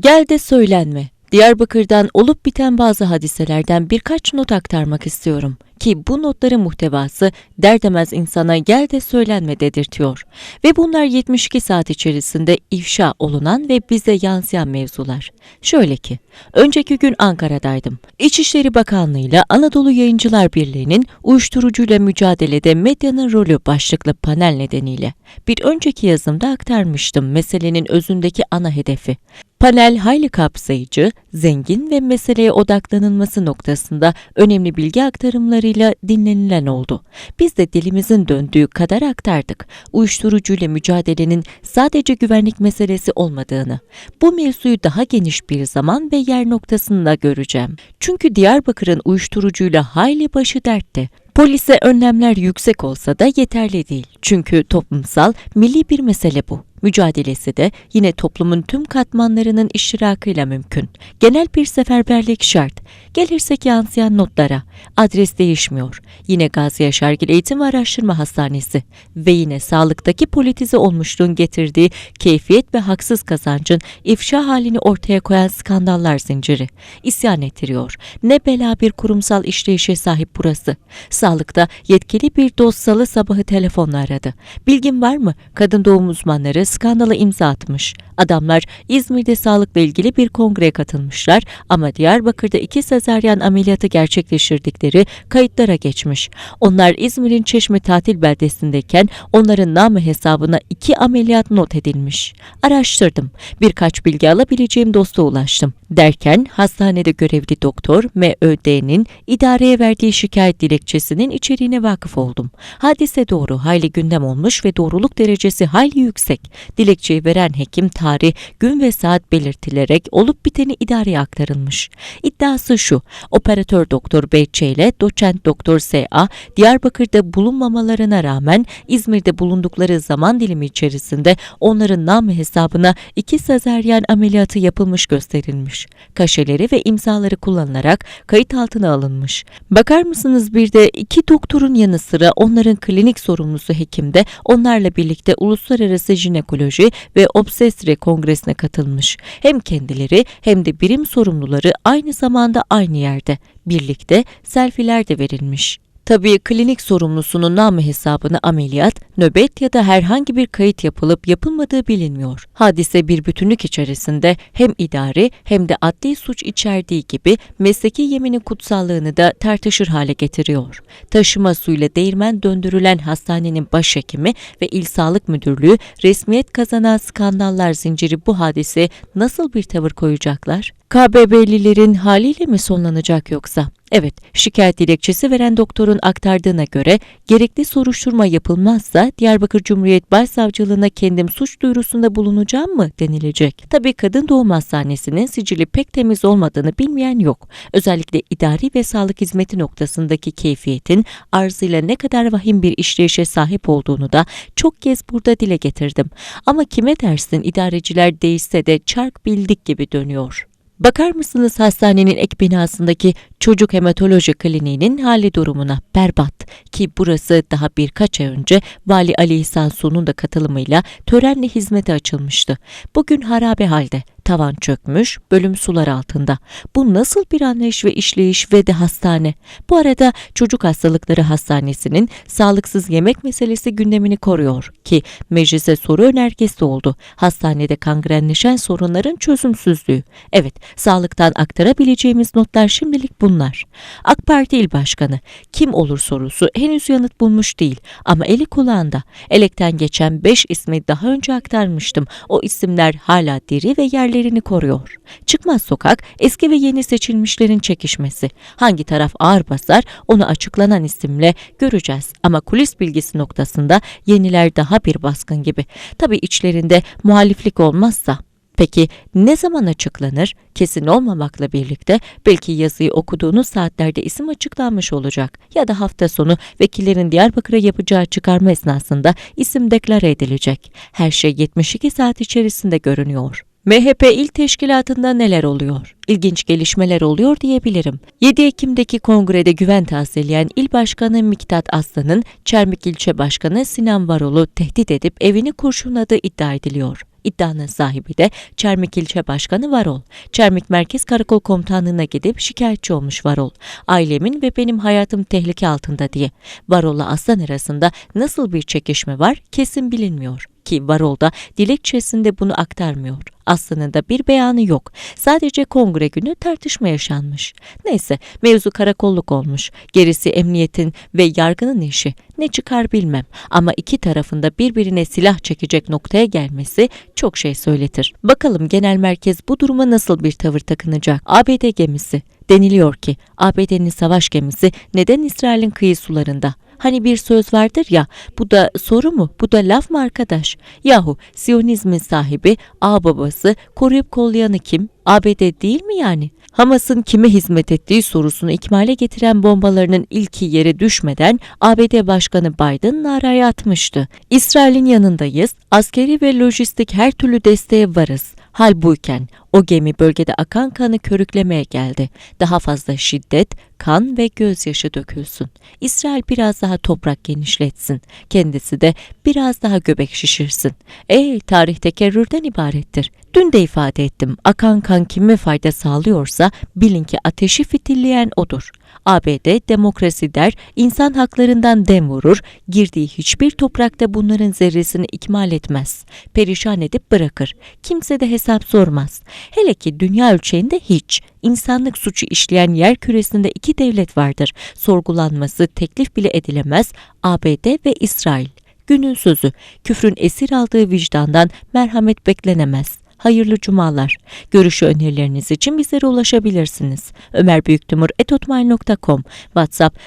Gel de söylenme. Diyarbakır'dan olup biten bazı hadiselerden birkaç not aktarmak istiyorum ki bu notların muhtevası derdemez insana gel de söylenme dedirtiyor. Ve bunlar 72 saat içerisinde ifşa olunan ve bize yansıyan mevzular. Şöyle ki, önceki gün Ankara'daydım. İçişleri Bakanlığı ile Anadolu Yayıncılar Birliği'nin uyuşturucuyla mücadelede medyanın rolü başlıklı panel nedeniyle bir önceki yazımda aktarmıştım meselenin özündeki ana hedefi. Panel hayli kapsayıcı, zengin ve meseleye odaklanılması noktasında önemli bilgi aktarımlarıyla dinlenilen oldu. Biz de dilimizin döndüğü kadar aktardık. Uyuşturucuyla mücadelenin sadece güvenlik meselesi olmadığını. Bu mevzuyu daha geniş bir zaman ve yer noktasında göreceğim. Çünkü Diyarbakır'ın uyuşturucuyla hayli başı dertte. Polise önlemler yüksek olsa da yeterli değil. Çünkü toplumsal, milli bir mesele bu. Mücadelesi de yine toplumun tüm katmanlarının iştirakıyla mümkün. Genel bir seferberlik şart. Gelirsek yansıyan notlara. Adres değişmiyor. Yine Gazi Yaşargil Eğitim Araştırma Hastanesi ve yine sağlıktaki politize olmuşluğun getirdiği keyfiyet ve haksız kazancın ifşa halini ortaya koyan skandallar zinciri. İsyan ettiriyor. Ne bela bir kurumsal işleyişe sahip burası. Sağlıkta yetkili bir dost salı sabahı telefonla aradı. Bilgin var mı? Kadın doğum uzmanları skandala imza atmış. Adamlar İzmir'de sağlıkla ilgili bir kongreye katılmışlar ama Diyarbakır'da iki sezaryen ameliyatı gerçekleştirdikleri kayıtlara geçmiş. Onlar İzmir'in Çeşme tatil beldesindeyken onların namı hesabına iki ameliyat not edilmiş. Araştırdım. Birkaç bilgi alabileceğim dosta ulaştım. Derken hastanede görevli doktor MÖD'nin idareye verdiği şikayet dilekçesinin içeriğine vakıf oldum. Hadise doğru, hayli gündem olmuş ve doğruluk derecesi hayli yüksek. Dilekçeyi veren hekim tarih, gün ve saat belirtilerek olup biteni idareye aktarılmış. İddiası şu, operatör doktor Beyçe ile doçent doktor S.A. Diyarbakır'da bulunmamalarına rağmen İzmir'de bulundukları zaman dilimi içerisinde onların namı hesabına iki sezeryen ameliyatı yapılmış gösterilmiş. Kaşeleri ve imzaları kullanılarak kayıt altına alınmış. Bakar mısınız bir de iki doktorun yanı sıra onların klinik sorumlusu hekim de onlarla birlikte Uluslararası Jinekoloji ve Obsestre Kongresi'ne katılmış. Hem kendileri hem de birim sorumluları aynı zamanda aynı yerde. Birlikte selfiler de verilmiş. Tabii klinik sorumlusunun namı hesabına ameliyat, nöbet ya da herhangi bir kayıt yapılıp yapılmadığı bilinmiyor. Hadise bir bütünlük içerisinde hem idari hem de adli suç içerdiği gibi mesleki yeminin kutsallığını da tartışır hale getiriyor. Taşıma suyla değirmen döndürülen hastanenin başhekimi ve İl Sağlık Müdürlüğü resmiyet kazanan skandallar zinciri bu hadise nasıl bir tavır koyacaklar? KBB'lilerin haliyle mi sonlanacak yoksa? Evet, şikayet dilekçesi veren doktorun aktardığına göre gerekli soruşturma yapılmazsa Diyarbakır Cumhuriyet Başsavcılığına kendim suç duyurusunda bulunacağım mı denilecek. Tabii kadın doğum hastanesinin sicili pek temiz olmadığını bilmeyen yok. Özellikle idari ve sağlık hizmeti noktasındaki keyfiyetin arzıyla ne kadar vahim bir işleyişe sahip olduğunu da çok kez burada dile getirdim. Ama kime dersin idareciler değişse de çark bildik gibi dönüyor. Bakar mısınız hastanenin ek binasındaki çocuk hematoloji kliniğinin hali durumuna berbat ki burası daha birkaç ay önce Vali Ali İhsan Su'nun da katılımıyla törenle hizmete açılmıştı. Bugün harabe halde tavan çökmüş, bölüm sular altında. Bu nasıl bir anlayış ve işleyiş ve de hastane? Bu arada Çocuk Hastalıkları Hastanesi'nin sağlıksız yemek meselesi gündemini koruyor ki meclise soru önergesi oldu. Hastanede kangrenleşen sorunların çözümsüzlüğü. Evet, sağlıktan aktarabileceğimiz notlar şimdilik bunlar. AK Parti İl Başkanı, kim olur sorusu henüz yanıt bulmuş değil ama eli kulağında. Elekten geçen 5 ismi daha önce aktarmıştım. O isimler hala diri ve yerli değerlerini koruyor. Çıkmaz sokak eski ve yeni seçilmişlerin çekişmesi. Hangi taraf ağır basar onu açıklanan isimle göreceğiz. Ama kulis bilgisi noktasında yeniler daha bir baskın gibi. Tabii içlerinde muhaliflik olmazsa Peki ne zaman açıklanır? Kesin olmamakla birlikte belki yazıyı okuduğunuz saatlerde isim açıklanmış olacak ya da hafta sonu vekillerin Diyarbakır'a yapacağı çıkarma esnasında isim deklare edilecek. Her şey 72 saat içerisinde görünüyor. MHP il teşkilatında neler oluyor? İlginç gelişmeler oluyor diyebilirim. 7 Ekim'deki kongrede güven tazeleyen İl Başkanı Miktat Aslan'ın Çermik İlçe Başkanı Sinan Varol'u tehdit edip evini kurşunladığı iddia ediliyor. İddianın sahibi de Çermik İlçe Başkanı Varol. Çermik Merkez Karakol Komutanlığı'na gidip şikayetçi olmuş Varol. Ailemin ve benim hayatım tehlike altında diye. Varol'la Aslan arasında nasıl bir çekişme var kesin bilinmiyor ki Varol da dilekçesinde bunu aktarmıyor. Aslı'nın da bir beyanı yok. Sadece kongre günü tartışma yaşanmış. Neyse mevzu karakolluk olmuş. Gerisi emniyetin ve yargının işi. Ne çıkar bilmem. Ama iki tarafında birbirine silah çekecek noktaya gelmesi çok şey söyletir. Bakalım genel merkez bu duruma nasıl bir tavır takınacak? ABD gemisi. Deniliyor ki ABD'nin savaş gemisi neden İsrail'in kıyı sularında? Hani bir söz vardır ya, bu da soru mu, bu da laf mı arkadaş? Yahu Siyonizmin sahibi, ağ babası, koruyup kollayanı kim? ABD değil mi yani? Hamas'ın kime hizmet ettiği sorusunu ikmale getiren bombalarının ilki yere düşmeden ABD Başkanı Biden naraya atmıştı. İsrail'in yanındayız, askeri ve lojistik her türlü desteğe varız. Hal buyken o gemi bölgede akan kanı körüklemeye geldi. Daha fazla şiddet, kan ve gözyaşı dökülsün. İsrail biraz daha toprak genişletsin. Kendisi de biraz daha göbek şişirsin. E tarih tekerrürden ibarettir. Dün de ifade ettim. Akan kan kime fayda sağlıyorsa bilin ki ateşi fitilleyen odur. ABD demokrasi der, insan haklarından dem vurur, girdiği hiçbir toprakta bunların zerresini ikmal etmez. Perişan edip bırakır. Kimse de hesap sormaz. Hele ki dünya ölçeğinde hiç. İnsanlık suçu işleyen yer küresinde iki devlet vardır. Sorgulanması teklif bile edilemez ABD ve İsrail. Günün sözü, küfrün esir aldığı vicdandan merhamet beklenemez. Hayırlı cumalar. Görüş ve önerileriniz için bizlere ulaşabilirsiniz. Ömer Büyüktimur etotmail.com WhatsApp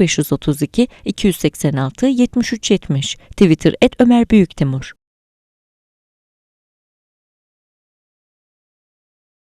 0532 286 7370 Twitter et Ömer Büyüktimur